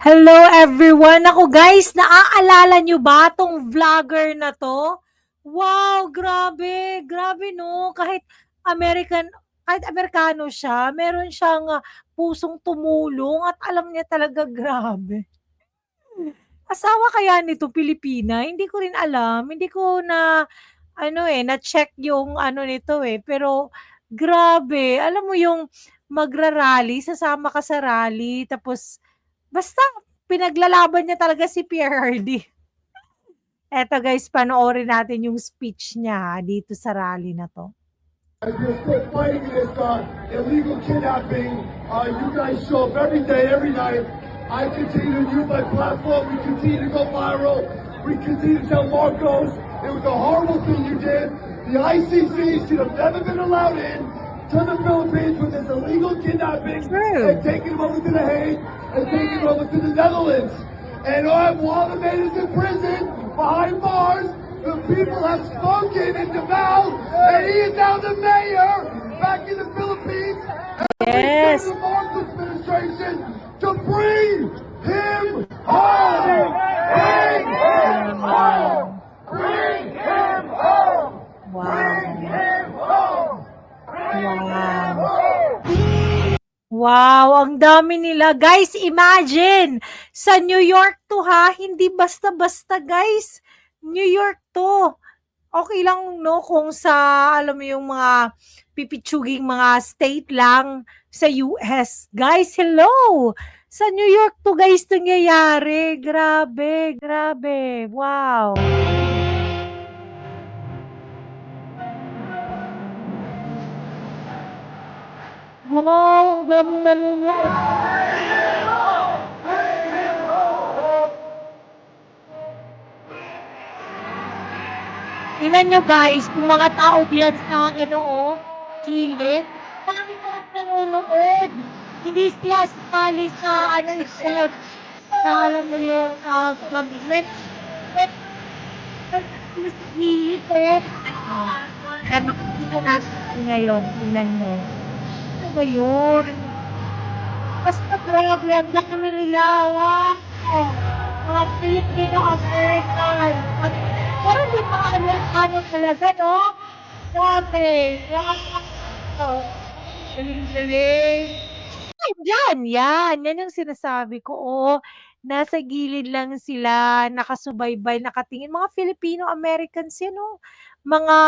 Hello everyone! Ako guys, naaalala nyo ba tong vlogger na to? Wow, grabe, grabe no. Kahit American, kahit Amerikano siya, meron siyang ah, pusong tumulong at alam niya talaga grabe. Asawa kaya nito Pilipina? Hindi ko rin alam. Hindi ko na ano eh, na-check yung ano nito eh. Pero grabe, alam mo yung magra-rally, sasama ka sa rally, tapos basta pinaglalaban niya talaga si PRRD. Eto guys, panoorin natin yung speech niya dito sa rally na to. As you're still fighting this uh, illegal kidnapping, uh, you guys show up every day, every night. I continue to use my platform. We continue to go viral. We continue to tell Marcos it was a horrible thing you did. The ICC should have never been allowed in to the Philippines with this illegal kidnapping True. and taking him over to The Hague and him over to the Netherlands. And uh, while the man is in prison behind bars, the people have spoken in Davao, and he is now the mayor back in the Philippines. Yes. And the Marcos administration to bring Wow, ang dami nila. Guys, imagine, sa New York to ha, hindi basta-basta guys. New York to. Okay lang no kung sa, alam mo yung mga pipitsuging mga state lang sa US. Guys, hello! Sa New York to guys nangyayari. Grabe, grabe. Wow. Wow, grabe Tingnan nyo guys, yung mga tao diyan sa ano oh, Chile, marami na nanonood. Hindi sila sumali sa ano sa sa alam mo yung uh, government. Mas Chile eh. Ano dito natin ngayon, tingnan nyo. Ba? Basta grabe, ang dami nila. Wow! Mga Pilipino American. At parang di mga Amerikano talaga, no? Grabe. Galing-galing. Yan, yan. Yan yung sinasabi ko. Oh, nasa gilid lang sila, nakasubaybay, nakatingin. Mga Filipino-Americans yan, oh. Mga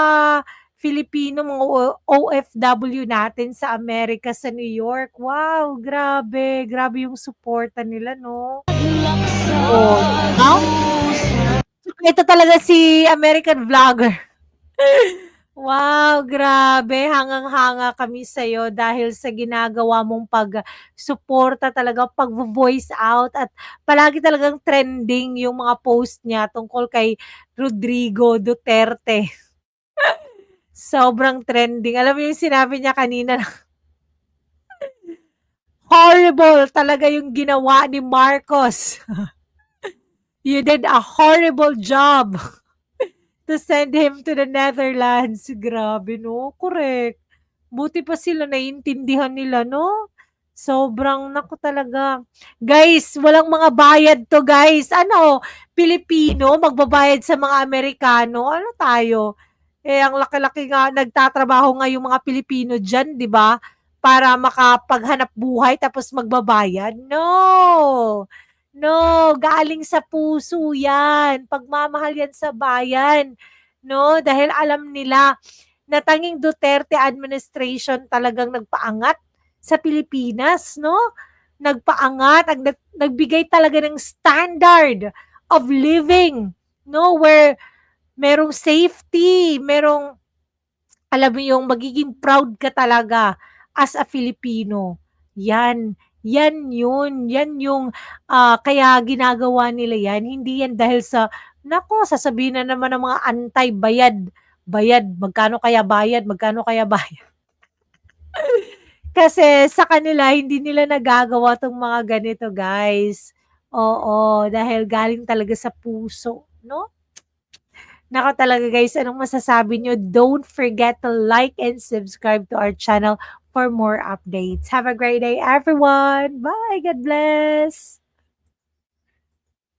Filipino, mga OFW natin sa Amerika, sa New York. Wow, grabe. Grabe yung suporta nila, no? Oh, now? Ito talaga si American vlogger. Wow, grabe. Hangang-hanga kami sa'yo dahil sa ginagawa mong pag-suporta talaga, pag-voice out at palagi talagang trending yung mga post niya tungkol kay Rodrigo Duterte. Sobrang trending. Alam mo yung sinabi niya kanina na horrible talaga yung ginawa ni Marcos. you did a horrible job to send him to the Netherlands. Grabe, no? Correct. Buti pa sila naiintindihan nila, no? Sobrang naku talaga. Guys, walang mga bayad to, guys. Ano, Pilipino magbabayad sa mga Amerikano. Ano tayo? Eh ang laki-laki nga nagtatrabaho nga yung mga Pilipino diyan, 'di ba? Para makapaghanap buhay tapos magbabayad. No. No, galing sa puso 'yan. Pagmamahal 'yan sa bayan. No, dahil alam nila na tanging Duterte administration talagang nagpaangat sa Pilipinas, no? Nagpaangat, ang nag- nagbigay talaga ng standard of living, no? Where merong safety, merong alam mo yung magiging proud ka talaga as a Filipino. Yan, yan yun, yan yung ah, kaya ginagawa nila yan. Hindi yan dahil sa, nako, sasabihin na naman ng mga anti-bayad. Bayad, magkano kaya bayad, magkano kaya bayad. Kasi sa kanila, hindi nila nagagawa tong mga ganito, guys. Oo, dahil galing talaga sa puso, no? Nako talaga guys, anong masasabi nyo? Don't forget to like and subscribe to our channel for more updates. Have a great day everyone. Bye. God bless.